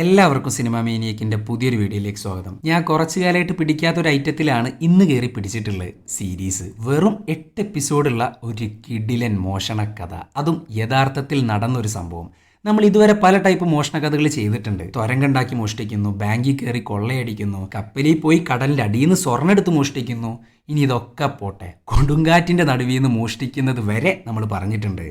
എല്ലാവർക്കും സിനിമ മേനിയക്കിന്റെ പുതിയൊരു വീഡിയോയിലേക്ക് സ്വാഗതം. ഞാൻ കുറച്ചു കാലമായിട്ട് പിടിക്കാത്ത ഒരു ഐറ്റത്തിലാണ് ഇന്ന് കയറി പിടിച്ചിട്ടുള്ളത് സീരീസ്. വെറും എട്ട് എപ്പിസോഡുള്ള ഒരു കിഡിലൻ മോഷണ കഥ അതും യഥാർത്ഥത്തിൽ നടന്നൊരു സംഭവം. നമ്മൾ ഇതുവരെ പല ടൈപ്പ് മോഷണ കഥകൾ ചെയ്തിട്ടുണ്ട്. തൊരങ്കണ്ടാക്കി മോഷ്ടിക്കുന്നു ബാങ്കിൽ കയറി കൊള്ളയടിക്കുന്നു കപ്പലിൽ പോയി കടലിന്റെ അടിയിൽ നിന്ന് സ്വർണെടുത്ത് മോഷ്ടിക്കുന്നു. ഇനി ഇതൊക്കെ പോട്ടെ. കൊടുങ്കാറ്റിന്റെ നടുവിൽ നിന്ന് മോഷ്ടിക്കുന്നത് വരെ നമ്മൾ പറഞ്ഞിട്ടുണ്ട്.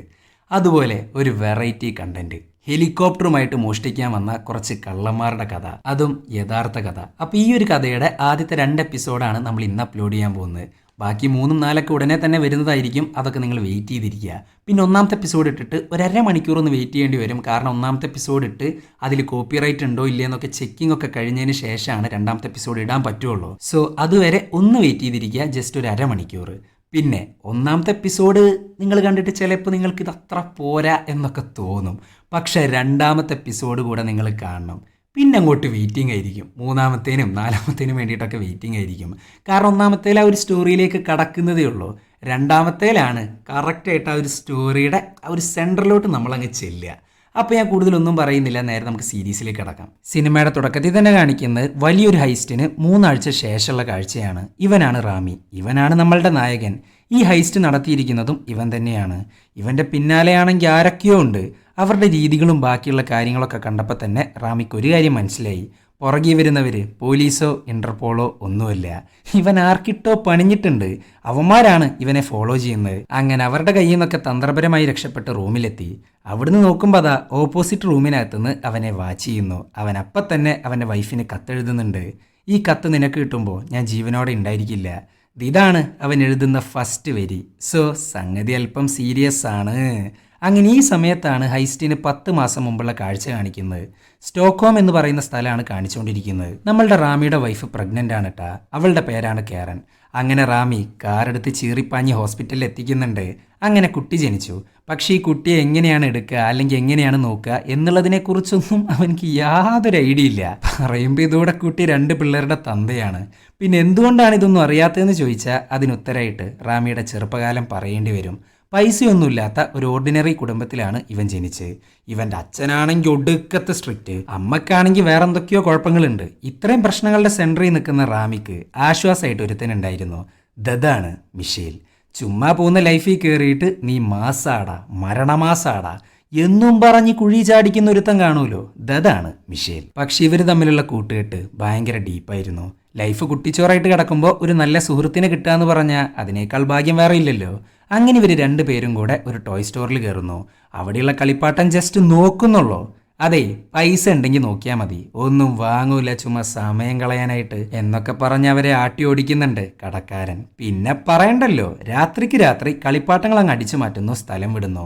അതുപോലെ ഒരു വെറൈറ്റി കണ്ടന്റ് ഹെലികോപ്റ്ററുമായിട്ട് മോഷ്ടിക്കാൻ വന്ന കുറച്ച് കള്ളന്മാരുടെ കഥ. അതും യഥാർത്ഥ കഥ. അപ്പോൾ ഈ ഒരു കഥയുടെ ആദ്യത്തെ രണ്ട് എപ്പിസോഡാണ് നമ്മൾ ഇന്ന് അപ്ലോഡ് ചെയ്യാൻ പോകുന്നത്. ബാക്കി മൂന്നും നാലൊക്കെ ഉടനെ തന്നെ വരുന്നതായിരിക്കും. അതൊക്കെ നിങ്ങൾ വെയിറ്റ് ചെയ്തിരിക്കുക. പിന്നെ ഒന്നാമത്തെ എപ്പിസോഡ് ഇട്ടിട്ട് ഒരര മണിക്കൂർ ഒന്ന് വെയിറ്റ് ചെയ്യേണ്ടി വരും. കാരണം ഒന്നാമത്തെ എപ്പിസോഡ് ഇട്ട് അതിൽ കോപ്പിറൈറ്റ് ഉണ്ടോ ഇല്ലയെന്നൊക്കെ ചെക്കിംഗ് ഒക്കെ കഴിഞ്ഞതിന് ശേഷമാണ് രണ്ടാമത്തെ എപ്പിസോഡ് ഇടാൻ പറ്റുള്ളൂ. സോ അതുവരെ ഒന്ന് വെയിറ്റ് ചെയ്തിരിക്കുക. ജസ്റ്റ് ഒരു അരമണിക്കൂർ പിന്നെ ഒന്നാമത്തെ എപ്പിസോഡ് നിങ്ങൾ കണ്ടിട്ട് ചിലപ്പോൾ നിങ്ങൾക്ക് ഇത് അത്ര പോരാ എന്നൊക്കെ തോന്നും. പക്ഷേ രണ്ടാമത്തെ എപ്പിസോഡ് കൂടെ നിങ്ങൾ കാണണം. പിന്നെ അങ്ങോട്ട് വെയിറ്റിംഗ് ആയിരിക്കും. മൂന്നാമത്തേനും നാലാമത്തേനും വേണ്ടിയിട്ടൊക്കെ വെയിറ്റിംഗ് ആയിരിക്കും. കാരണം ഒന്നാമത്തേൽ ആ ഒരു സ്റ്റോറിയിലേക്ക് കടക്കുന്നതേ ഉള്ളൂ. രണ്ടാമത്തേലാണ് കറക്റ്റായിട്ട് ആ ഒരു സ്റ്റോറിയുടെ ആ ഒരു സെന്ററിലോട്ട് നമ്മളങ്ങ് ചെല്ലുക. അപ്പോൾ ഞാൻ കൂടുതലൊന്നും പറയുന്നില്ല. നേരെ നമുക്ക് സീരീസിലേക്ക് കിടക്കാം. സിനിമയുടെ തുടക്കത്തിൽ തന്നെ കാണിക്കുന്നത് വലിയൊരു ഹൈസ്റ്റിന് മൂന്നാഴ്ച ശേഷമുള്ള കാഴ്ചയാണ്. ഇവനാണ് റാമി. ഇവനാണ് നമ്മളുടെ നായകൻ. ഈ ഹൈസ്റ്റ് നടത്തിയിരിക്കുന്നതും ഇവൻ തന്നെയാണ്. ഇവന്റെ പിന്നാലെയാണെങ്കിൽ ആരൊക്കെയോ ഉണ്ട്. അവരുടെ രീതികളും ബാക്കിയുള്ള കാര്യങ്ങളൊക്കെ കണ്ടപ്പോൾ തന്നെ റാമിക്ക് ഒരു കാര്യം മനസ്സിലായി. പുറകെ വരുന്നവർ പോലീസോ ഇന്റർപോളോ ഒന്നുമല്ല. ഇവൻ ആർക്കിട്ടോ പണിഞ്ഞിട്ടുണ്ട്. അവന്മാരാണ് ഇവനെ ഫോളോ ചെയ്യുന്നത്. അങ്ങനെ അവരുടെ കയ്യിൽ നിന്നൊക്കെ തന്ത്രപരമായി രക്ഷപ്പെട്ട് റൂമിലെത്തി. അവിടുന്ന് നോക്കുമ്പോൾ അതാ ഓപ്പോസിറ്റ് റൂമിനകത്തുനിന്ന് അവനെ വാച്ച് ചെയ്യുന്നു. അവൻ അപ്പം തന്നെ അവന്റെ വൈഫിന് കത്തെഴുതുന്നുണ്ട്. ഈ കത്ത് നിനക്ക് കിട്ടുമ്പോൾ ഞാൻ ജീവനോടെ ഉണ്ടായിരിക്കില്ല. ഇതാണ് അവൻ എഴുതുന്ന ഫസ്റ്റ് വരി. സോ സംഗതി അല്പം സീരിയസ് ആണ്. അങ്ങനെ ഈ സമയത്താണ് ഹൈസ്റ്റിന് പത്ത് മാസം മുമ്പുള്ള കാഴ്ച കാണിക്കുന്നത്. സ്റ്റോക്ക്ഹോം എന്ന് പറയുന്ന സ്ഥലമാണ് കാണിച്ചുകൊണ്ടിരിക്കുന്നത്. നമ്മളുടെ റാമിയുടെ വൈഫ് പ്രഗ്നന്റ് ആണ് കേട്ടാ അവളുടെ പേരാണ് കേരൻ. അങ്ങനെ റാമി കാറെടുത്ത് ചീറിപ്പാഞ്ഞ് ഹോസ്പിറ്റലിൽ എത്തിക്കുന്നുണ്ട്. അങ്ങനെ കുട്ടി ജനിച്ചു. പക്ഷേ ഈ കുട്ടിയെ എങ്ങനെയാണ് എടുക്കുക അല്ലെങ്കിൽ എങ്ങനെയാണ് നോക്കുക എന്നുള്ളതിനെക്കുറിച്ചൊന്നും അവനക്ക് യാതൊരു ഐഡിയ ഇല്ല. പറയുമ്പോൾ ഇതോടെ കുട്ടി രണ്ട് പിള്ളേരുടെ തന്തയാണ്. പിന്നെ എന്തുകൊണ്ടാണ് ഇതൊന്നും അറിയാത്തതെന്ന് ചോദിച്ചാൽ അതിനുത്തരമായിട്ട് റാമിയുടെ ചെറുപ്പകാലം പറയേണ്ടി വരും. പൈസയൊന്നുമില്ലാത്ത ഒരു ഓർഡിനറി കുടുംബത്തിലാണ് ഇവൻ ജനിച്ച് ഇവന്റെ അച്ഛനാണെങ്കിൽ ഒടുക്കത്തെ സ്ട്രിക്റ്റ് അമ്മക്കാണെങ്കിൽ വേറെ എന്തൊക്കെയോ കുഴപ്പങ്ങളുണ്ട്. ഇത്രയും പ്രശ്നങ്ങളുടെ സെന്ററിൽ നിൽക്കുന്ന റാമിക്ക് ആശ്വാസമായിട്ട് ഒരുത്തനുണ്ടായിരുന്നു. ദതാണ് മിഷേൽ. ചുമ്മാ പോകുന്ന ലൈഫിൽ കയറിയിട്ട് നീ മാസാടാ മരണമാസാടാ എന്നും പറഞ്ഞ് കുഴി ചാടിക്കുന്ന ഒരുത്തം കാണുമല്ലോ. ദതാണ് മിഷേൽ. പക്ഷെ ഇവർ തമ്മിലുള്ള കൂട്ടുകെട്ട് ഭയങ്കര ഡീപ്പായിരുന്നു ലൈഫ് കുട്ടിച്ചോറായിട്ട് കിടക്കുമ്പോൾ ഒരു നല്ല സുഹൃത്തിനെ കിട്ടുക എന്ന് പറഞ്ഞാൽ അതിനേക്കാൾ ഭാഗ്യം വേറെ ഇല്ലല്ലോ. അങ്ങനെ ഇവർ രണ്ടുപേരും കൂടെ ഒരു ടോയ് സ്റ്റോറിൽ കയറുന്നു അവിടെയുള്ള കളിപ്പാട്ടം ജസ്റ്റ് നോക്കുന്നുള്ളൂ. അതെ പൈസ ഉണ്ടെങ്കിൽ നോക്കിയാൽ മതി. ഒന്നും വാങ്ങൂല ചുമ്മാ സമയം കളയാനായിട്ട് എന്നൊക്കെ പറഞ്ഞ് അവരെ ആട്ടി ഓടിക്കുന്നുണ്ട് കടക്കാരൻ. പിന്നെ പറയണ്ടല്ലോ രാത്രിക്ക് രാത്രി കളിപ്പാട്ടങ്ങൾ അങ്ങ് അടിച്ചു മാറ്റുന്നു സ്ഥലം വിടുന്നു.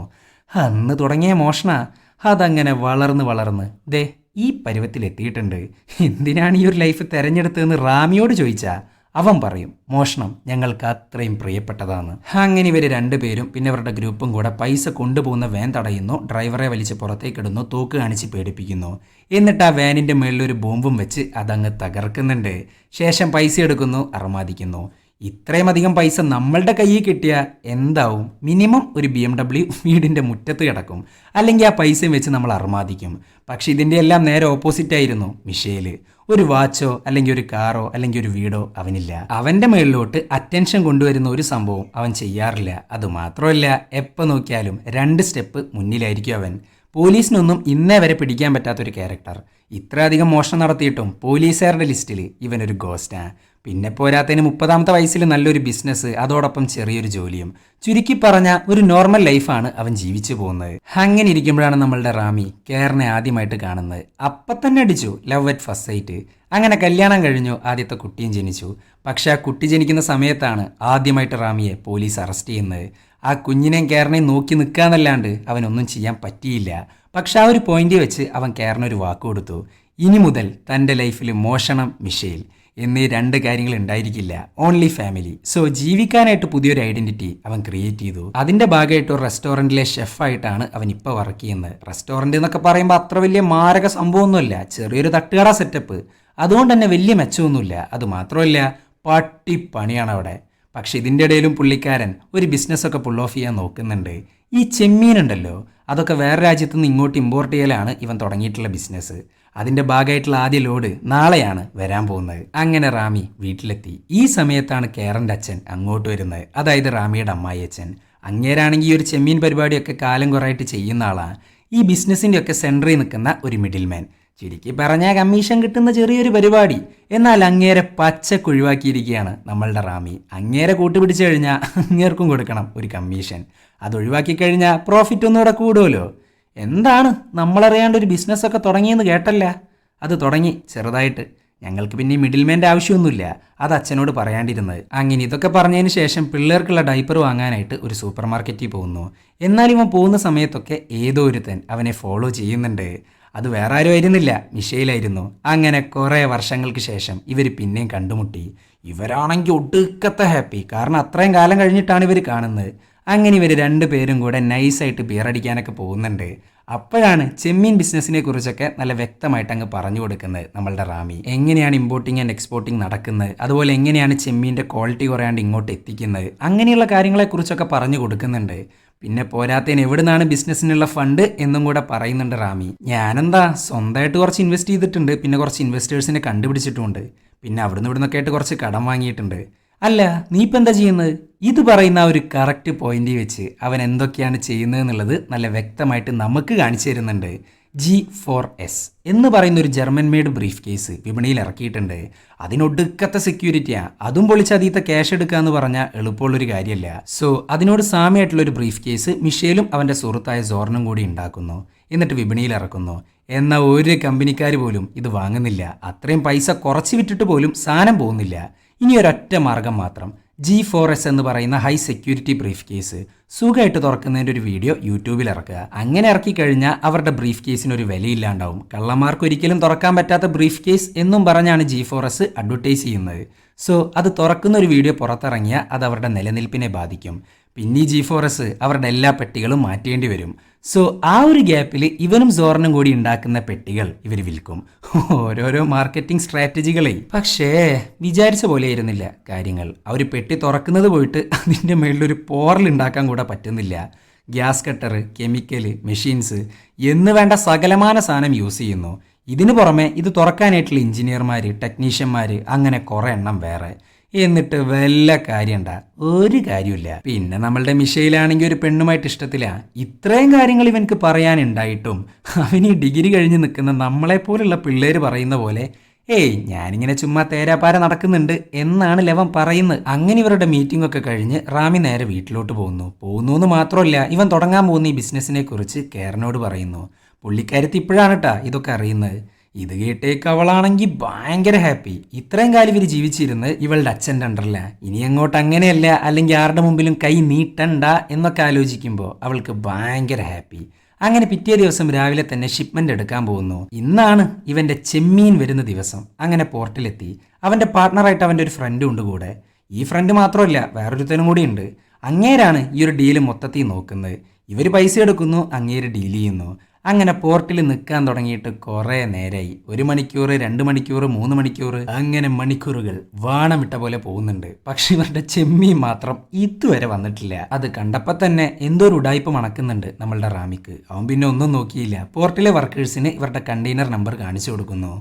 അന്ന് തുടങ്ങിയ മോഷണ. അതങ്ങനെ വളർന്ന് വളർന്ന്. ദേ ഈ പരുവത്തിലെത്തിയിട്ടുണ്ട് എന്തിനാണ് ഈ ഒരു ലൈഫ് തെരഞ്ഞെടുത്തതെന്ന് റാമിയോട് ചോദിച്ചാ. അവൻ പറയും മോഷണം ഞങ്ങൾക്ക് അത്രയും പ്രിയപ്പെട്ടതാണ്. അങ്ങനെ ഇവർ രണ്ടുപേരും പിന്നെ അവരുടെ ഗ്രൂപ്പും കൂടെ പൈസ കൊണ്ടുപോകുന്ന വാൻ തടയുന്നു ഡ്രൈവറെ വലിച്ച് പുറത്തേക്കിടുന്നു തോക്ക് കാണിച്ച് പേടിപ്പിക്കുന്നു. എന്നിട്ട് ആ വാനിന്റെ മുകളിൽ ഒരു ബോംബും വെച്ച് അതങ്ങ് തകർക്കുന്നുണ്ട്. ശേഷം പൈസ എടുക്കുന്നു അർമാദിക്കുന്നു ഇത്രയും അധികം പൈസ നമ്മളുടെ കയ്യിൽ കിട്ടിയാൽ എന്താവും? മിനിമം ഒരു ബി എം ഡബ്ല്യു വീടിന്റെ മുറ്റത്ത് കിടക്കും. അല്ലെങ്കിൽ ആ പൈസയും വെച്ച് നമ്മൾ അർമാദിക്കും പക്ഷേ ഇതിന്റെ എല്ലാം നേരെ ഓപ്പോസിറ്റ് ആയിരുന്നു മിഷേൽ. ഒരു വാച്ചോ അല്ലെങ്കിൽ ഒരു കാറോ അല്ലെങ്കിൽ ഒരു വീടോ അവനില്ല. അവന്റെ മേളിലോട്ട് അറ്റൻഷൻ കൊണ്ടുവരുന്ന ഒരു സംഭവം അവൻ ചെയ്യാറില്ല. അത് മാത്രമല്ല എപ്പോൾ നോക്കിയാലും രണ്ട് സ്റ്റെപ്പ് മുന്നിലായിരിക്കും അവൻ. പോലീസിനൊന്നും ഇന്നേ വരെ പിടിക്കാൻ പറ്റാത്തൊരു ക്യാരക്ടർ ഇത്രയധികം മോഷണം നടത്തിയിട്ടും പോലീസുകാരുടെ ലിസ്റ്റിൽ ഇവനൊരു ഗോസ്റ്റാ പിന്നെ പോരാത്തതിന് മുപ്പതാമത്തെ വയസ്സിൽ നല്ലൊരു ബിസിനസ് അതോടൊപ്പം ചെറിയൊരു ജോലിയും. ചുരുക്കി പറഞ്ഞ ഒരു നോർമൽ ലൈഫാണ് അവൻ ജീവിച്ചു പോകുന്നത്. അങ്ങനെ ഇരിക്കുമ്പോഴാണ് നമ്മളുടെ റാമി കേറിനെ ആദ്യമായിട്ട് കാണുന്നത്. അപ്പം തന്നെ അടിച്ചു ലവ് അറ്റ് ഫസ്റ്റ് സൈറ്റ് അങ്ങനെ കല്യാണം കഴിഞ്ഞു ആദ്യത്തെ കുട്ടിയും ജനിച്ചു. പക്ഷേ ആ കുട്ടി ജനിക്കുന്ന സമയത്താണ് ആദ്യമായിട്ട് റാമിയെ പോലീസ് അറസ്റ്റ് ചെയ്യുന്നത്. ആ കുഞ്ഞിനെയും കേറിനെയും നോക്കി നിൽക്കാന്നല്ലാണ്ട് അവനൊന്നും ചെയ്യാൻ പറ്റിയില്ല. പക്ഷെ ആ ഒരു പോയിന്റ് വെച്ച് അവൻ കേറിനൊരു വാക്ക് കൊടുത്തു. ഇനി മുതൽ തന്റെ ലൈഫിൽ മോഷണം മിഷയിൽ എന്നീ രണ്ട് കാര്യങ്ങൾ ഉണ്ടായിരിക്കില്ല. ഓൺലി ഫാമിലി സോ ജീവിക്കാനായിട്ട് പുതിയൊരു ഐഡന്റിറ്റി അവൻ ക്രിയേറ്റ് ചെയ്തു. അതിന്റെ ഭാഗമായിട്ട് ഒരു റെസ്റ്റോറന്റിലെ ഷെഫായിട്ടാണ് അവൻ ഇപ്പോൾ വർക്ക് ചെയ്യുന്നത്. റെസ്റ്റോറന്റ് എന്നൊക്കെ പറയുമ്പോൾ അത്ര വലിയ മാരക സംഭവമൊന്നുമില്ല. ചെറിയൊരു തട്ടുകട സെറ്റപ്പ് അതുകൊണ്ട് തന്നെ വലിയ മെച്ചമൊന്നുമില്ല. അത് മാത്രമല്ല പട്ടിപ്പണിയാണ് അവിടെ. പക്ഷെ ഇതിന്റെ ഇടയിലും പുള്ളിക്കാരൻ ഒരു ബിസിനസ്സൊക്കെ പുൾ ഓഫ് ചെയ്യാൻ നോക്കുന്നുണ്ട്. ഈ ചെമ്മീൻ ഉണ്ടല്ലോ അതൊക്കെ വേറെ രാജ്യത്തു നിന്ന് ഇങ്ങോട്ട് ഇമ്പോർട്ട് ചെയ്യലാണ് ഇവൻ തുടങ്ങിയിട്ടുള്ള ബിസിനസ് അതിന്റെ ഭാഗമായിട്ടുള്ള ആദ്യ ലോഡ് നാളെയാണ് വരാൻ പോകുന്നത്. അങ്ങനെ റാമി വീട്ടിലെത്തി. ഈ സമയത്താണ് കേരന്റെ അച്ഛൻ അങ്ങോട്ട് വരുന്നത്. അതായത് റാമിയുടെ അമ്മായി അച്ഛൻ. അങ്ങേരാണെങ്കിൽ ഈ ഒരു ചെമ്മീൻ പരിപാടിയൊക്കെ കാലം കുറേയായിട്ട് ചെയ്യുന്ന ആളാണ് ഈ ബിസിനസ്സിന്റെയൊക്കെ സെന്ററിൽ നിൽക്കുന്ന ഒരു മിഡിൽ മാൻ ചുരുക്കി പറഞ്ഞാൽ കമ്മീഷൻ കിട്ടുന്ന ചെറിയൊരു പരിപാടി. എന്നാൽ അങ്ങേരെ പച്ച ഒഴിവാക്കിയിരിക്കുകയാണ് നമ്മളുടെ റാമി. അങ്ങേരെ കൂട്ടുപിടിച്ചു കഴിഞ്ഞാൽ അങ്ങേർക്കും കൊടുക്കണം ഒരു കമ്മീഷൻ. അത് ഒഴിവാക്കി കഴിഞ്ഞാൽ പ്രോഫിറ്റ് ഒന്നുകൂടെ കൂടുമല്ലോ എന്താണ്? നമ്മളറിയാണ്ട് ഒരു ബിസിനസ്സൊക്കെ തുടങ്ങിയെന്ന് കേട്ടല്ല. അത് തുടങ്ങി ചെറുതായിട്ട്. ഞങ്ങൾക്ക് പിന്നെ മിഡിൽമാന്റെ ആവശ്യമൊന്നുമില്ല. അത് അച്ഛനോട് പറയാണ്ടിരുന്നത്. അങ്ങനെ ഇതൊക്കെ പറഞ്ഞതിന് ശേഷം പിള്ളേർക്കുള്ള ഡൈപ്പർ വാങ്ങാനായിട്ട് ഒരു സൂപ്പർ മാർക്കറ്റിൽ പോകുന്നു. എന്നാൽ ഇവൻ പോകുന്ന സമയത്തൊക്കെ ഏതോ ഒരുത്തൻ അവനെ ഫോളോ ചെയ്യുന്നുണ്ട്. അത് വേറെ ആരും ആയിരുന്നില്ല. മിഷയിലായിരുന്നു അങ്ങനെ കുറേ വർഷങ്ങൾക്ക് ശേഷം ഇവർ പിന്നെയും കണ്ടുമുട്ടി. ഇവരാണെങ്കിൽ ഒടുക്കത്തെ ഹാപ്പി കാരണം അത്രയും കാലം കഴിഞ്ഞിട്ടാണ് ഇവർ കാണുന്നത്. അങ്ങനെ ഇവർ രണ്ടുപേരും കൂടെ നൈസായിട്ട് ബിയറടിക്കാനൊക്കെ പോകുന്നുണ്ട്. അപ്പോഴാണ് ചെമ്മീൻ ബിസിനസ്സിനെ കുറിച്ചൊക്കെ നല്ല വ്യക്തമായിട്ട് അങ്ങ് പറഞ്ഞു കൊടുക്കുന്നത് നമ്മളുടെ റാമി. എങ്ങനെയാണ് ഇമ്പോർട്ടിങ് ആൻഡ് എക്സ്പോർട്ടിങ് നടക്കുന്നത്? അതുപോലെ എങ്ങനെയാണ് ചെമ്മീന്റെ ക്വാളിറ്റി കുറയാണ്ട് ഇങ്ങോട്ട് എത്തിക്കുന്നത്? അങ്ങനെയുള്ള കാര്യങ്ങളെക്കുറിച്ചൊക്കെ പറഞ്ഞു കൊടുക്കുന്നുണ്ട്. പിന്നെ പോരാത്തതിന് എവിടുന്നാണ് ബിസിനസ്സിനുള്ള ഫണ്ട് എന്നും കൂടെ പറയുന്നുണ്ട് റാമി. ഞാനെന്താ സ്വന്തമായിട്ട് കുറച്ച് ഇൻവെസ്റ്റ് ചെയ്തിട്ടുണ്ട്. പിന്നെ കുറച്ച് ഇൻവെസ്റ്റേഴ്സിനെ കണ്ടുപിടിച്ചിട്ടുമുണ്ട്. പിന്നെ അവിടുന്ന് ഇവിടുന്നൊക്കെ ആയിട്ട് കുറച്ച് കടം വാങ്ങിയിട്ടുണ്ട്. അല്ല നീ ഇപ്പം എന്താ ചെയ്യുന്നത്? ഇത് പറയുന്ന ഒരു കറക്റ്റ് പോയിന്റിൽ വെച്ച് അവൻ എന്തൊക്കെയാണ് ചെയ്യുന്നത് എന്നുള്ളത് നല്ല വ്യക്തമായിട്ട് നമുക്ക് കാണിച്ചു തരുന്നുണ്ട്. ജി ഫോർ എസ് എന്ന് പറയുന്ന ഒരു ജർമ്മൻ മെയ്ഡ് ബ്രീഫ് കേസ് വിപണിയിൽ ഇറക്കിയിട്ടുണ്ട്. അതിനൊടുക്കത്തെ സെക്യൂരിറ്റിയാണ് അതും പൊളിച്ച് അതീത്തെ ക്യാഷ് എടുക്കുക എന്ന് പറഞ്ഞാൽ എളുപ്പമുള്ളൊരു കാര്യമല്ല. സോ അതിനോട് സാമ്യമായിട്ടുള്ള ഒരു ബ്രീഫ് കേസ് മിഷേലും അവന്റെ സുഹൃത്തായ സോർണും കൂടി ഉണ്ടാക്കുന്നു. എന്നിട്ട് വിപണിയിൽ ഇറക്കുന്നു. എന്നാൽ ഒരു കമ്പനിക്കാർ പോലും ഇത് വാങ്ങുന്നില്ല. അത്രയും പൈസ കുറച്ച് വിറ്റിട്ട് പോലും സാധനം പോകുന്നില്ല. ഇനി ഒരൊറ്റ മാർഗം മാത്രം. ജി ഫോർ എസ് എന്ന് പറയുന്ന ഹൈ സെക്യൂരിറ്റി ബ്രീഫ് കേസ് സുഖമായിട്ട് തുറക്കുന്നതിന്റെ ഒരു വീഡിയോ യൂട്യൂബിൽ ഇറക്കുക. അങ്ങനെ ഇറക്കി കഴിഞ്ഞാൽ അവരുടെ ബ്രീഫ് കേസിന് ഒരു വിലയില്ലാണ്ടാവും. കള്ളന്മാർക്ക് ഒരിക്കലും തുറക്കാൻ പറ്റാത്ത ബ്രീഫ് കേസ് എന്നും പറഞ്ഞാണ് ജി ഫോർ എസ് അഡ്വർടൈസ് ചെയ്യുന്നത്. സോ അത് തുറക്കുന്ന ഒരു വീഡിയോ പുറത്തിറങ്ങിയാൽ അത് അവരുടെ നിലനിൽപ്പിനെ ബാധിക്കും. പിന്നെ ജി ഫോർ എസ് അവരുടെ എല്ലാ പെട്ടികളും മാറ്റേണ്ടി വരും. സോ ആ ഒരു ഗ്യാപ്പിൽ ഇവനും സോറിനും കൂടി ഉണ്ടാക്കുന്ന പെട്ടികൾ ഇവർ വിൽക്കും. ഓരോരോ മാർക്കറ്റിംഗ് സ്ട്രാറ്റജികളെ പക്ഷേ വിചാരിച്ച പോലെ ആയിരുന്നില്ല കാര്യങ്ങൾ. ആ ഒരു പെട്ടി തുറക്കുന്നത് പോയിട്ട് അതിന്റെ മേളിലൊരു പോറൽ ഉണ്ടാക്കാൻ കൂടെ പറ്റുന്നില്ല. ഗ്യാസ് കട്ടർ കെമിക്കൽ മെഷീൻസ് എന്ന് വേണ്ട സകലമാന സാധനം യൂസ് ചെയ്യുന്നു. ഇതിനു പുറമെ ഇത് തുറക്കാനായിട്ടുള്ള എഞ്ചിനീയർമാർ ടെക്നീഷ്യന്മാർ അങ്ങനെ കുറേ എണ്ണം വേറെ. എന്നിട്ട് വല്ല കാര്യണ്ട? ഒരു കാര്യമില്ല പിന്നെ നമ്മളുടെ മിഷയിലാണെങ്കിൽ ഒരു പെണ്ണുമായിട്ട് ഇഷ്ടത്തില്ല ഇത്രയും കാര്യങ്ങൾ ഇവനക്ക് പറയാനുണ്ടായിട്ടും അവൻ ഈ ഡിഗ്രി കഴിഞ്ഞ് നിൽക്കുന്ന നമ്മളെ പോലുള്ള പിള്ളേര് പറയുന്ന പോലെ ഏയ് ഞാനിങ്ങനെ ചുമ്മാ തേരാപ്പാര നടക്കുന്നുണ്ട് എന്നാണ് ലവൻ പറയുന്നത്. അങ്ങനെ ഇവരുടെ മീറ്റിംഗ് ഒക്കെ കഴിഞ്ഞ് റാമി നേരെ വീട്ടിലോട്ട് പോകുന്നു. പോകുന്നു എന്ന് മാത്രമല്ല ഇവൻ തുടങ്ങാൻ പോകുന്ന ഈ ബിസിനസ്സിനെ കുറിച്ച് കേരനോട് പറയുന്നു. പുള്ളിക്കാരത്തി ഇപ്പോഴാണ് കേട്ടാ ഇതൊക്കെ അറിയുന്നത്. ഇത് കേട്ടേക്ക് അവളാണെങ്കിൽ ഭയങ്കര ഹാപ്പി ഇത്രയും കാലം ഇവർ ജീവിച്ചിരുന്ന് ഇവളുടെ അച്ഛന്റെ അണ്ടറില്ല ഇനി അങ്ങോട്ട് അങ്ങനെയല്ല അല്ലെങ്കിൽ ആരുടെ മുമ്പിലും കൈ നീട്ടണ്ട എന്നൊക്കെ ആലോചിക്കുമ്പോൾ അവൾക്ക് ഭയങ്കര ഹാപ്പി അങ്ങനെ പിറ്റേ ദിവസം രാവിലെ തന്നെ ഷിപ്മെന്റ് എടുക്കാൻ പോകുന്നു. ഇന്നാണ് ഇവന്റെ ചെമ്മീൻ വരുന്ന ദിവസം. അങ്ങനെ പോർട്ടിലെത്തി. അവന്റെ പാർട്ട്ണറായിട്ട് അവന്റെ ഒരു ഫ്രണ്ടും ഉണ്ട് കൂടെ. ഈ ഫ്രണ്ട് മാത്രമല്ല വേറൊരുത്തനും കൂടി ഉണ്ട്. അങ്ങേരാണ് ഈ ഒരു ഡീൽ മൊത്തത്തിൽ നോക്കുന്നത്. ഇവർ പൈസ എടുക്കുന്നു അങ്ങേര് ഡീൽ ചെയ്യുന്നു. അങ്ങനെ പോർട്ടിൽ നിൽക്കാൻ തുടങ്ങിയിട്ട് കുറേ നേരായി. ഒരു മണിക്കൂർ രണ്ട് മണിക്കൂർ മൂന്ന് മണിക്കൂർ അങ്ങനെ മണിക്കൂറുകൾ വാണമിട്ട പോലെ പോകുന്നുണ്ട്. പക്ഷെ ഇവരുടെ ചെമ്മീൻ മാത്രം ഇതുവരെ വന്നിട്ടില്ല. അത് കണ്ടപ്പോൾ തന്നെ എന്തോ ഒരു ഉടായ്പ മണക്കുന്നുണ്ട് നമ്മളുടെ റാമിക്ക്. അവൻ പിന്നെ ഒന്നും നോക്കിയില്ല. പോർട്ടിലെ വർക്കേഴ്സിന് ഇവരുടെ കണ്ടെയ്നർ നമ്പർ കാണിച്ചു കൊടുക്കുന്നു.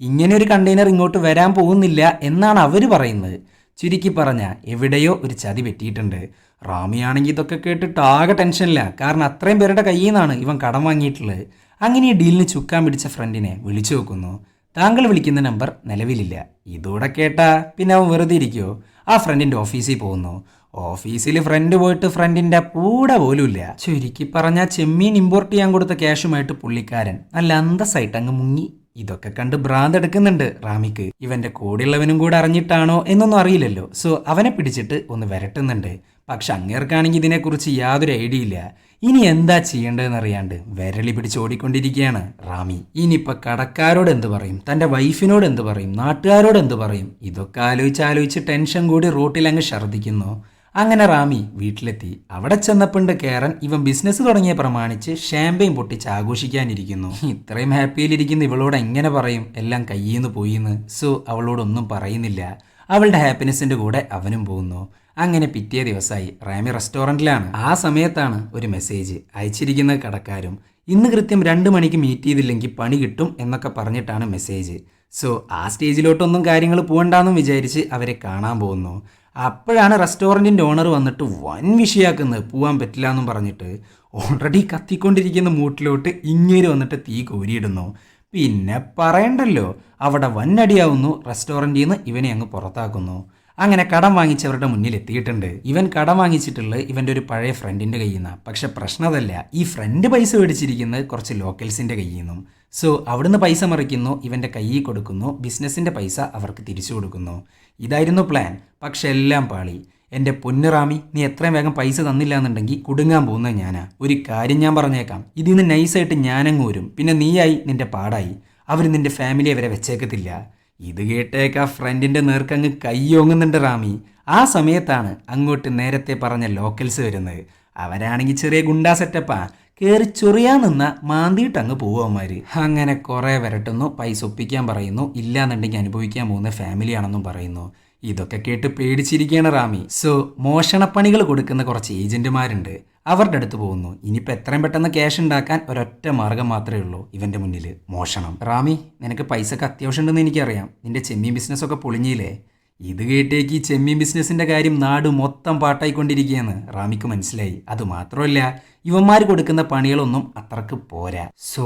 ഇങ്ങനെ ഒരു കണ്ടെയ്നർ ഇങ്ങോട്ട് വരാൻ പോകുന്നില്ല എന്നാണ് അവർ പറയുന്നത്. ചുരുക്കി പറഞ്ഞ എവിടെയോ ഒരു ചതി പറ്റിയിട്ടുണ്ട്. റാമിയാണെങ്കിൽ ഇതൊക്കെ കേട്ടിട്ട് ആകെ ടെൻഷനില്ല കാരണം അത്രയും പേരുടെ കയ്യിൽ നിന്നാണ് ഇവൻ കടം വാങ്ങിയിട്ടുള്ളത്. അങ്ങനെ ഈ ഡീലിന് ചുക്കാൻ പിടിച്ച ഫ്രണ്ടിനെ വിളിച്ചു നോക്കുന്നു താങ്കൾ വിളിക്കുന്ന നമ്പർ നിലവിലില്ല. ഇതൂടെ കേട്ടാ പിന്നെ അവൻ വെറുതെ ഇരിക്കുമോ ആ ഫ്രണ്ടിന്റെ ഓഫീസിൽ പോകുന്നു. ഓഫീസിൽ ഫ്രണ്ട് പോയിട്ട് ഫ്രണ്ടിന്റെ പൂട പോലുമില്ല. ചുരുക്കി പറഞ്ഞാൽ ചെമ്മീൻ ഇമ്പോർട്ട് ചെയ്യാൻ കൊടുത്ത ക്യാഷുമായിട്ട് പുള്ളിക്കാരൻ നല്ല അന്തസ്സായിട്ട് അങ്ങ് മുങ്ങി ഇതൊക്കെ കണ്ട് ഭ്രാന്ത് എടുക്കുന്നുണ്ട് റാമിക്ക്. ഇവന്റെ കൂടെയുള്ളവനും കൂടെ അറിഞ്ഞിട്ടാണോ എന്നൊന്നും അറിയില്ലല്ലോ. സോ അവനെ പിടിച്ചിട്ട് ഒന്ന് വരട്ടുന്നുണ്ട്. പക്ഷെ അങ്ങേർക്കാണെങ്കിൽ ഇതിനെക്കുറിച്ച് യാതൊരു ഐഡിയ ഇല്ല. ഇനി എന്താ ചെയ്യേണ്ടതെന്ന് അറിയാണ്ട് വിരളി പിടിച്ച് ഓടിക്കൊണ്ടിരിക്കുകയാണ് റാമി. ഇനിയിപ്പോൾ കടക്കാരോട് എന്ത് പറയും? തന്റെ വൈഫിനോട് എന്ത് പറയും? നാട്ടുകാരോട് എന്ത് പറയും? ഇതൊക്കെ ആലോചിച്ച് ആലോചിച്ച് ടെൻഷൻ കൂടി റോട്ടിൽ അങ്ങ് ഛർദ്ദിക്കുന്നു. അങ്ങനെ റാമി വീട്ടിലെത്തി. അവിടെ ചെന്നപ്പുണ്ട് കേറൻ ഇവൻ ബിസിനസ് തുടങ്ങിയ പ്രമാണിച്ച് ഷാമ്പയും പൊട്ടിച്ച് ആഘോഷിക്കാനിരിക്കുന്നു. ഇത്രയും ഹാപ്പിയിലിരിക്കുന്ന ഇവളോട് എങ്ങനെ പറയും? എല്ലാം കയ്യിന്ന് പോയിന്ന്. സോ അവളോടൊന്നും പറയുന്നില്ല. അവളുടെ ഹാപ്പിനെസ്സിന്റെ കൂടെ അവനും പോകുന്നു. അങ്ങനെ പിറ്റേ ദിവസമായി റാമി റെസ്റ്റോറന്റിലാണ് ആ സമയത്താണ് ഒരു മെസ്സേജ് അയച്ചിരിക്കുന്ന കടക്കാരും ഇന്ന് കൃത്യം രണ്ട് മണിക്ക് മീറ്റ് ചെയ്തില്ലെങ്കിൽ പണി കിട്ടും എന്നൊക്കെ പറഞ്ഞിട്ടാണ് മെസ്സേജ് സോ ആ സ്റ്റേജിലോട്ടൊന്നും കാര്യങ്ങൾ പോകണ്ടെന്നും വിചാരിച്ച് അവരെ കാണാൻ പോകുന്നു. അപ്പോഴാണ് റെസ്റ്റോറന്റിന്റെ ഓണർ വന്നിട്ട് വൻ വിഷയാക്കുന്നത് പോകാൻ പറ്റില്ല എന്നും പറഞ്ഞിട്ട് ഓൾറെഡി കത്തിക്കൊണ്ടിരിക്കുന്ന മൂട്ടിലോട്ട് ഇങ്ങേര് വന്നിട്ട് തീ കോരിയിടുന്നു. പിന്നെ പറയണ്ടല്ലോ അവിടെ വന്നടിയാവുന്നു റെസ്റ്റോറന്റിൽ നിന്ന് ഇവനെ അങ്ങ് പുറത്താക്കുന്നു. അങ്ങനെ കടം വാങ്ങിച്ചവരുടെ മുന്നിൽ എത്തിയിട്ടുണ്ട്. ഇവൻ കടം വാങ്ങിച്ചിട്ടുള്ളത് ഇവന്റെ ഒരു പഴയ ഫ്രണ്ടിന്റെ കയ്യിൽ നിന്നാണ് പക്ഷെ പ്രശ്നമതല്ല ഈ ഫ്രണ്ട് പൈസ മേടിച്ചിരിക്കുന്നത് കുറച്ച് ലോക്കൽസിന്റെ കയ്യിൽ നിന്നും സോ അവിടുന്ന് പൈസ മറിക്കുന്നു ഇവന്റെ കയ്യിൽ കൊടുക്കുന്നു ബിസിനസ്സിന്റെ പൈസ അവർക്ക് തിരിച്ചു കൊടുക്കുന്നു. ഇതായിരുന്നു പ്ലാൻ പക്ഷെ എല്ലാം പാളി. എന്റെ പൊന്നുറാമി നീ എത്രയും വേഗം പൈസ തന്നില്ല എന്നുണ്ടെങ്കിൽ കുടുങ്ങാൻ പോകുന്നത് ഞാനാ. ഒരു കാര്യം ഞാൻ പറഞ്ഞേക്കാം. ഇതിൽ നിന്ന് നൈസായിട്ട് ഞാനങ്ങ് വരും പിന്നെ നീയായി നിന്റെ പാടായി. അവർ നിന്റെ ഫാമിലിയെ വരെ വെച്ചേക്കത്തില്ല. ഇത് കേട്ടേക്ക് ഫ്രണ്ടിന്റെ നേർക്കങ്ങ് കയ്യോങ്ങുന്നുണ്ട് റാമി. ആ സമയത്താണ് അങ്ങോട്ട് നേരത്തെ പറഞ്ഞ ലോക്കൽസ് വരുന്നത്. അവരാണെങ്കിൽ ചെറിയ ഗുണ്ടാ സെറ്റപ്പാ കയറി ചൊറിയാൻ നിന്ന മാന്തിയിട്ട് അങ്ങ് പോവുമാര് അങ്ങനെ കുറേ വരട്ടുന്നു പൈസ ഒപ്പിക്കാൻ പറയുന്നു ഇല്ലാന്നുണ്ടെങ്കിൽ അനുഭവിക്കാൻ പോകുന്ന ഫാമിലിയാണെന്നും പറയുന്നു. ഇതൊക്കെ കേട്ട് പേടിച്ചിരിക്കുകയാണ് റാമി. സോ മോഷണപ്പണികൾ കൊടുക്കുന്ന കുറച്ച് ഏജന്റുമാരുണ്ട് അവരുടെ അടുത്ത് പോകുന്നു. ഇനിയിപ്പോൾ എത്രയും പെട്ടെന്ന് ക്യാഷ് ഉണ്ടാക്കാൻ ഒരൊറ്റ മാർഗം മാത്രമേ ഉള്ളൂ ഇവന്റെ മുന്നിൽ മോഷണം. റാമി നിനക്ക് പൈസക്ക് അത്യാവശ്യം ഉണ്ടെന്ന് എനിക്കറിയാം. നിന്റെ ചെമ്മീൻ ബിസിനസ് ഒക്കെ പൊളിഞ്ഞില്ലേ? ഇത് കേട്ടേക്ക് ഈ ചെമ്മീൻ ബിസിനസിന്റെ കാര്യം നാട് മൊത്തം പാട്ടായിക്കൊണ്ടിരിക്കുകയാണ്. റാമിക്ക് മനസ്സിലായി. അത് മാത്രമല്ല ഇവന്മാർ കൊടുക്കുന്ന പണികളൊന്നും അത്രയ്ക്ക് പോരാ. സോ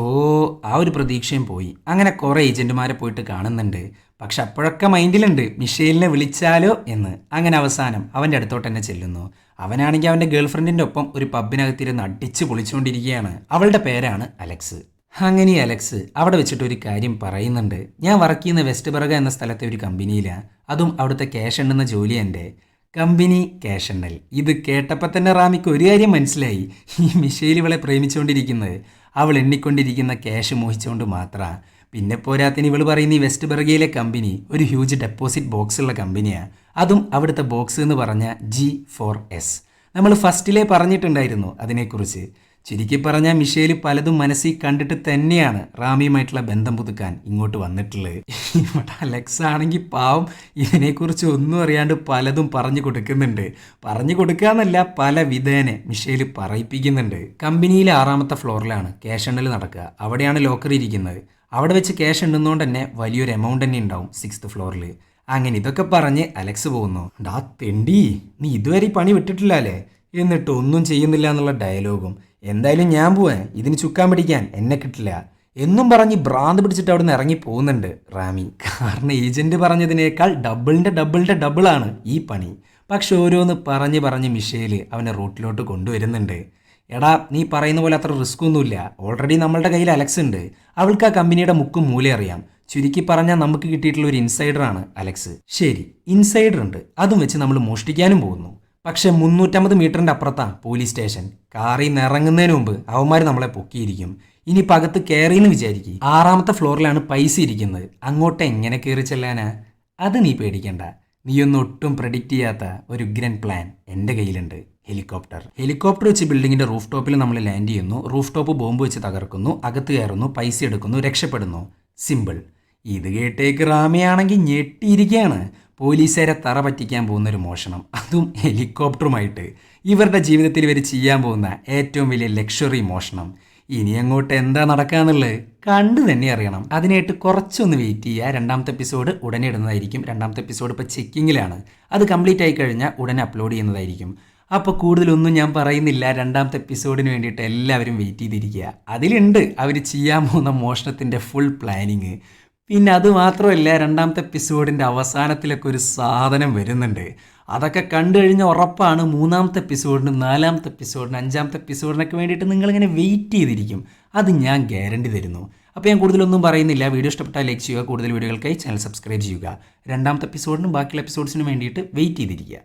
ആ ഒരു പ്രതീക്ഷയും പോയി. അങ്ങനെ കുറേ ഏജന്റുമാരെ പോയിട്ട് കാണുന്നുണ്ട്. പക്ഷെ അപ്പോഴൊക്കെ മൈൻഡിലുണ്ട് മിഷേലിനെ വിളിച്ചാലോ എന്ന്. അങ്ങനെ അവസാനം അവന്റെ അടുത്തോട്ട് തന്നെ ചെല്ലുന്നു. അവനാണെങ്കിൽ അവന്റെ ഗേൾഫ്രണ്ടിന്റെ ഒപ്പം ഒരു പബ്ബിനകത്തിരുന്ന് അടിച്ച് പൊളിച്ചുകൊണ്ടിരിക്കുകയാണ് അവളുടെ പേരാണ് അലക്സ്. അങ്ങനെ അലക്സ് അവിടെ വെച്ചിട്ട് ഒരു കാര്യം പറയുന്നുണ്ട്. ഞാൻ വർക്ക് ചെയ്യുന്ന വെസ്റ്റ് ബർഗ എന്ന സ്ഥലത്തെ ഒരു കമ്പനിയിലാണ് അതും അവിടുത്തെ ക്യാഷ് എണ്ണുന്ന ജോലി എന്റെ. കമ്പനി ക്യാഷ് ഉണ്ടൽ ഇത് കേട്ടപ്പോൾ തന്നെ റാമിക്ക് ഒരു കാര്യം മനസ്സിലായി. ഈ മിഷേൽ ഇവളെ പ്രേമിച്ചുകൊണ്ടിരിക്കുന്നത് അവൾ എണ്ണിക്കൊണ്ടിരിക്കുന്ന ക്യാഷ് മോഹിച്ചുകൊണ്ട് മാത്രമാണ് പിന്നെ പോരാത്തിന് ഇവൾ പറയുന്ന ഈ വെസ്റ്റ് ബർഗയിലെ കമ്പനി ഒരു ഹ്യൂജ് ഡെപ്പോസിറ്റ് ബോക്സ് ഉള്ള കമ്പനിയാണ് അതും അവിടുത്തെ ബോക്സ് എന്ന് പറഞ്ഞ ജി ഫോർ എസ്. നമ്മൾ ഫസ്റ്റിലേ പറഞ്ഞിട്ടുണ്ടായിരുന്നു അതിനെക്കുറിച്ച്. ചുരുക്കി പറഞ്ഞാൽ മിഷേൽ പലതും മനസ്സിൽ കണ്ടിട്ട് തന്നെയാണ് റാമിയുമായിട്ടുള്ള ബന്ധം പുതുക്കാൻ ഇങ്ങോട്ട് വന്നിട്ടുള്ളത്. ഇവിടെ അലക്സ് ആണെങ്കിൽ പാവം ഇതിനെക്കുറിച്ച് ഒന്നും അറിയാണ്ട് പലതും പറഞ്ഞു കൊടുക്കുന്നുണ്ട്. പറഞ്ഞു കൊടുക്കുക എന്നല്ല പല വിധേനെ മിഷേൽ പറയിപ്പിക്കുന്നുണ്ട്. കമ്പനിയിലെ ആറാമത്തെ ഫ്ലോറിലാണ് ക്യാഷ് എണ്ണൽ നടക്കുക. അവിടെയാണ് ലോക്കറി ഇരിക്കുന്നത്. അവിടെ വെച്ച് ക്യാഷ് ഉണ്ടെന്നുകൊണ്ട് തന്നെ വലിയൊരു എമൗണ്ട് തന്നെ ഉണ്ടാവും സിക്സ്ത് ഫ്ലോറിൽ അങ്ങനെ ഇതൊക്കെ പറഞ്ഞ് അലക്സ് പോകുന്നു. ഡാ തെണ്ടി നീ ഇതുവരെ പണി വിട്ടിട്ടില്ല അല്ലേ എന്നിട്ട് ഒന്നും ചെയ്യുന്നില്ല എന്നുള്ള ഡയലോഗും എന്തായാലും ഞാൻ പോവാൻ. ഇതിന് ചുക്കാൻ പിടിക്കാൻ എന്നെ കിട്ടില്ല. എന്നും പറഞ്ഞ് ഭ്രാന്ത് പിടിച്ചിട്ട് അവിടെ നിന്ന് ഇറങ്ങി പോകുന്നുണ്ട് റാമി. കാരണം ഏജന്റ് പറഞ്ഞതിനേക്കാൾ ഡബിളിന്റെ ഡബിളിന്റെ ഡബിളാണ് ഈ പണി. പക്ഷെ ഓരോന്ന് പറഞ്ഞ് പറഞ്ഞ് മിഷേൽ അവനെ റൂട്ടിലോട്ട് കൊണ്ടുവരുന്നുണ്ട്. എടാ നീ പറയുന്ന പോലെ അത്ര റിസ്ക് ഒന്നുമില്ല. ഓൾറെഡി നമ്മളുടെ കയ്യിൽ അലക്സ് ഉണ്ട്. അവൾക്ക് ആ കമ്പനിയുടെ മുക്കും മൂല അറിയാം. ചുരുക്കി പറഞ്ഞാൽ നമുക്ക് കിട്ടിയിട്ടുള്ള ഒരു ഇൻസൈഡറാണ് അലക്സ്. ശരി ഇൻസൈഡർ ഉണ്ട്. അതും വെച്ച് നമ്മൾ മോഷ്ടിക്കാനും പോകുന്നു. പക്ഷെ മുന്നൂറ്റമ്പത് മീറ്ററിന്റെ അപ്പുറത്താണ് പോലീസ് സ്റ്റേഷൻ കാറിൽ നിന്ന് ഇറങ്ങുന്നതിന് മുമ്പ് അവന്മാർ നമ്മളെ പൊക്കിയിരിക്കും. ഇനി പകത്ത് കയറി എന്ന് വിചാരിക്കും. ആറാമത്തെ ഫ്ലോറിലാണ് പൈസ ഇരിക്കുന്നത്. അങ്ങോട്ട് എങ്ങനെ കയറി ചെല്ലാനാ? അത് നീ പേടിക്കണ്ട. നീയൊന്നും ഒട്ടും പ്രഡിക്റ്റ് ചെയ്യാത്ത ഒരു ഉഗ്രൻ പ്ലാൻ എന്റെ കയ്യിലുണ്ട്. ഹെലികോപ്റ്റർ. ഹെലികോപ്റ്റർ വെച്ച് ബിൽഡിങ്ങിന്റെ റൂഫ് ടോപ്പിൽ നമ്മൾ ലാൻഡ് ചെയ്യുന്നു. റൂഫ് ടോപ്പ് ബോംബ് വെച്ച് തകർക്കുന്നു. അകത്ത് കയറുന്നു. പൈസ എടുക്കുന്നു. രക്ഷപ്പെടുന്നു. സിമ്പിൾ ഇത് കേട്ടേക്ക് റാമയാണെങ്കിൽ ഞെട്ടിയിരിക്കുകയാണ് പോലീസുകാരെ തറ പറ്റിക്കാൻ പോകുന്നൊരു മോഷണം. അതും ഹെലികോപ്റ്ററുമായിട്ട്. ഇവരുടെ ജീവിതത്തിൽ ഇവർ ചെയ്യാൻ പോകുന്ന ഏറ്റവും വലിയ ലക്ഷറി മോഷണം. ഇനി അങ്ങോട്ട് എന്താ നടക്കാന്നുള്ളത് കണ്ടു തന്നെ അറിയണം. അതിനായിട്ട് കുറച്ചൊന്ന് വെയിറ്റ് ചെയ്യുക. രണ്ടാമത്തെ എപ്പിസോഡ് ഉടനെ ഇടുന്നതായിരിക്കും. രണ്ടാമത്തെ എപ്പിസോഡ് ഇപ്പോൾ ചെക്കിങ്ങിലാണ്. അത് കംപ്ലീറ്റ് ആയി കഴിഞ്ഞാൽ ഉടനെ അപ്ലോഡ് ചെയ്യുന്നതായിരിക്കും. അപ്പോൾ കൂടുതലൊന്നും ഞാൻ പറയുന്നില്ല. രണ്ടാമത്തെ എപ്പിസോഡിന് വേണ്ടിയിട്ട് എല്ലാവരും വെയിറ്റ് ചെയ്തിരിക്കുക. അതിലുണ്ട് അവർ ചെയ്യാൻ പോകുന്ന മോഷണത്തിന്റെ ഫുൾ പ്ലാനിങ്. പിന്നെ അത് മാത്രമല്ല രണ്ടാമത്തെ എപ്പിസോഡിന്റെ അവസാനത്തിലൊക്കെ ഒരു സാധനം വരുന്നുണ്ട്. അതൊക്കെ കണ്ടു കഴിഞ്ഞാൽ ഉറപ്പാണ് മൂന്നാമത്തെ എപ്പിസോഡിനും നാലാമത്തെ എപ്പിസോഡിനും അഞ്ചാമത്തെ എപ്പിസോഡിനൊക്കെ വേണ്ടിയിട്ട് നിങ്ങളിങ്ങനെ വെയിറ്റ് ചെയ്തിരിക്കും. അത് ഞാൻ ഗ്യാരണ്ടി തരുന്നു. അപ്പോൾ ഞാൻ കൂടുതലൊന്നും പറയുന്നില്ല. വീഡിയോ ഇഷ്ടപ്പെട്ടാൽ ലൈക്ക് ചെയ്യുക. കൂടുതൽ വീഡിയോകൾക്കായി ചാനൽ സബ്സ്ക്രൈബ് ചെയ്യുക. രണ്ടാമത്തെ എപ്പിസോഡിനും ബാക്കിയുള്ള എപ്പിസോഡ്സിനും വേണ്ടിയിട്ട് വെയിറ്റ് ചെയ്തിരിക്കുക.